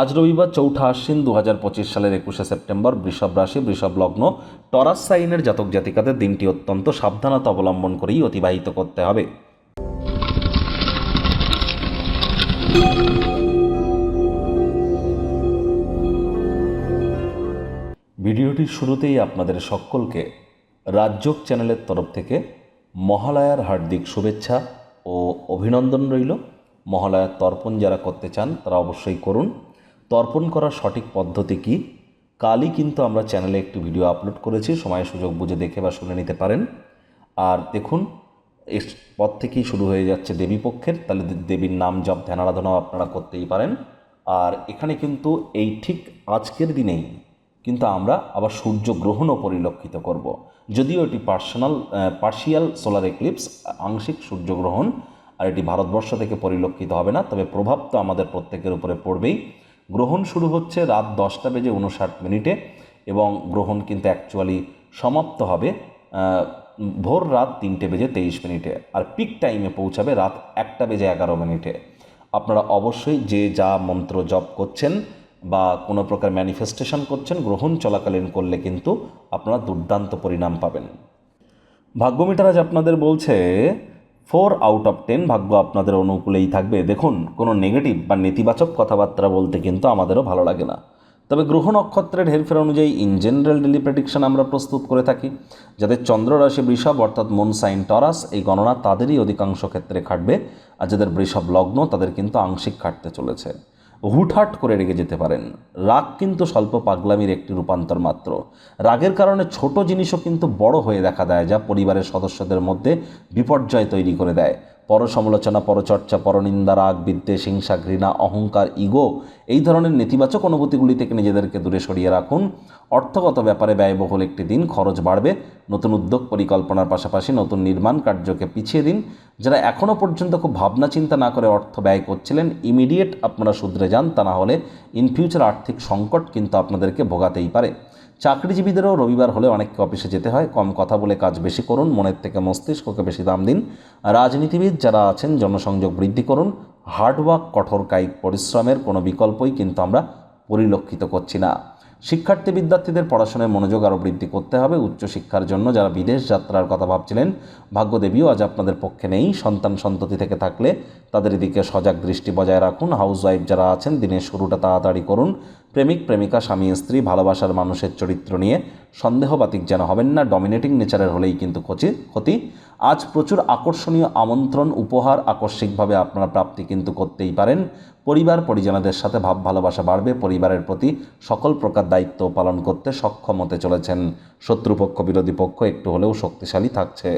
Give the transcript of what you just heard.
আজ রবিবার চৌঠা আশ্বিন দু হাজার পঁচিশ সালের একুশে সেপ্টেম্বর বৃষভ রাশি, বৃষভ লগ্ন, টরাস সাইনের জাতক জাতিকাদের দিনটি অত্যন্ত সাবধানতা অবলম্বন করেই অতিবাহিত করতে হবে। ভিডিওটির শুরুতেই আপনাদের সকলকে রাজযোগ চ্যানেলের তরফ থেকে মহালয়ার হার্দিক শুভেচ্ছা ও অভিনন্দন রইল। মহালয়ার তর্পণ যারা করতে চান, তারা অবশ্যই করুন। তর্পণ করার সঠিক পদ্ধতি কী? কালই কিন্তু আমরা চ্যানেলে একটি ভিডিও আপলোড করেছি, সময় সুযোগ বুঝে দেখে বা শুনে নিতে পারেন। আর দেখুন, এর পর থেকেই শুরু হয়ে যাচ্ছে দেবী পক্ষের, তাহলে দেবীর নাম জপ, ধ্যান, আরাধনাও আপনারা করতেই পারেন। আর এখানে কিন্তু এই ঠিক আজকের দিনেই কিন্তু আমরা আবার সূর্য গ্রহণও পরিলক্ষিত করব। যদিও এটি পার্সোনাল পার্শিয়াল সোলার এক্লিপস, আংশিক সূর্যগ্রহণ, আর এটি ভারতবর্ষ থেকে পরিলক্ষিত হবে না, তবে প্রভাব তো আমাদের প্রত্যেকের উপরে পড়বেই। গ্রহণ শুরু হচ্ছে রাত দশটা বেজে উনষাট মিনিটে এবং গ্রহণ কিন্তু অ্যাকচুয়ালি সমাপ্ত হবে ভোর রাত তিনটে বেজে তেইশ মিনিটে আর পিক টাইমে পৌঁছাবে রাত একটা বেজে এগারো মিনিটে। আপনারা অবশ্যই যে যা মন্ত্র জপ করছেন বা কোনো প্রকার ম্যানিফেস্টেশন করছেন, গ্রহণ চলাকালীন করলে কিন্তু আপনারা দুর্দান্ত পরিণাম পাবেন। ভাগ্যমিটার আজ আপনাদের বলছে ফোর আউট অফ টেন ভাগ্য আপনাদের অনুকূলেই থাকবে। দেখুন, কোনো নেগেটিভ বা নেতিবাচক কথাবার্তা বলতে কিন্তু আমাদেরও ভালো লাগে না। তবে গ্রহ নক্ষত্রের হেরফের অনুযায়ী ইন জেনারেল ডেলি প্রেডিকশন আমরা প্রস্তুত করে থাকি। যাদের চন্দ্ররাশি বৃষভ, অর্থাৎ মুন সাইন টরাস এই গণনা তাদেরই অধিকাংশ ক্ষেত্রে খাটবে। আর যাদের বৃষভ লগ্ন, তাদের কিন্তু আংশিক খাটতে চলেছে। হুটহাট করে রেগে যেতে পারেন। রাগ কিন্তু স্বল্প পাগলামির একটি রূপান্তর মাত্র। রাগের কারণে ছোট জিনিসও কিন্তু বড় হয়ে দেখা দেয়, যা পরিবারের সদস্যদের মধ্যে বিপর্যয় তৈরি করে দেয়। পর সমালোচনা পরচর্চা, পরনিন্দা, রাগ, বিদ্বেষ, হিংসা, ঘৃণা, অহংকার, ইগো এই ধরনের নেতিবাচক অনুভূতিগুলি থেকে নিজেদেরকে দূরে সরিয়ে রাখুন। অর্থগত ব্যাপারে ব্যয়বহুল একটি দিন, খরচ বাড়বে। নতুন উদ্যোগ পরিকল্পনার পাশাপাশি নতুন নির্মাণ কার্যকে পিছিয়ে দিন। যারা এখনও পর্যন্ত খুব ভাবনা চিন্তা না করে অর্থ ব্যয় করছিলেন, ইমিডিয়েট আপনারা শুধরে যান, তা না হলে ইন ফিউচার আর্থিক সংকট কিন্তু আপনাদেরকে ভোগাতেই পারে। চাকরিজীবীদেরও রবিবার হলে অনেককে অফিসে যেতে হয়। কম কথা বলে কাজ বেশি করুন, মনের থেকে মস্তিষ্ককে বেশি দাম দিন। রাজনীতিবিদ যারা আছেন, জনসংযোগ বৃদ্ধি করুন। হার্ডওয়ার্ক কঠোর কায়িক পরিশ্রমের কোনো বিকল্পই কিন্তু আমরা পরিলক্ষিত করছি না। শিক্ষার্থী বিদ্যার্থীদের পড়াশোনায় মনোযোগ আরও বৃদ্ধি করতে হবে। উচ্চশিক্ষার জন্য যারা বিদেশ যাত্রার কথা ভাবছিলেন, ভাগ্যদেবীও আজ আপনাদের পক্ষে নেই। সন্তান সন্ততি থেকে থাকলে তাদের দিকে সজাগ দৃষ্টি বজায় রাখুন। হাউসওয়াইফ যারা আছেন, দিনের শুরুটা তাড়াতাড়ি করুন। প্রেমিক, প্রেমিকা, স্বামী, স্ত্রী, ভালোবাসার মানুষের চরিত্র নিয়ে সন্দেহবাতিক যেন হবেন না ডমিনেটিং নেচারের হলেই কিন্তু ক্ষতি ক্ষতি। আজ প্রচুর আকর্ষণীয় আমন্ত্রণ, উপহার, আকস্মিকভাবে আপনারা প্রাপ্তি কিন্তু করতেই পারেন। পরিবার, পরিজনদের সাথে ভাব, ভালোবাসা বাড়বে, পরিবারের প্রতি সকল প্রকার দায়িত্ব পালন করতে সক্ষম হতে চলেছেন। শত্রুপক্ষ, বিরোধী পক্ষ একটু হলেও শক্তিশালী থাকছে।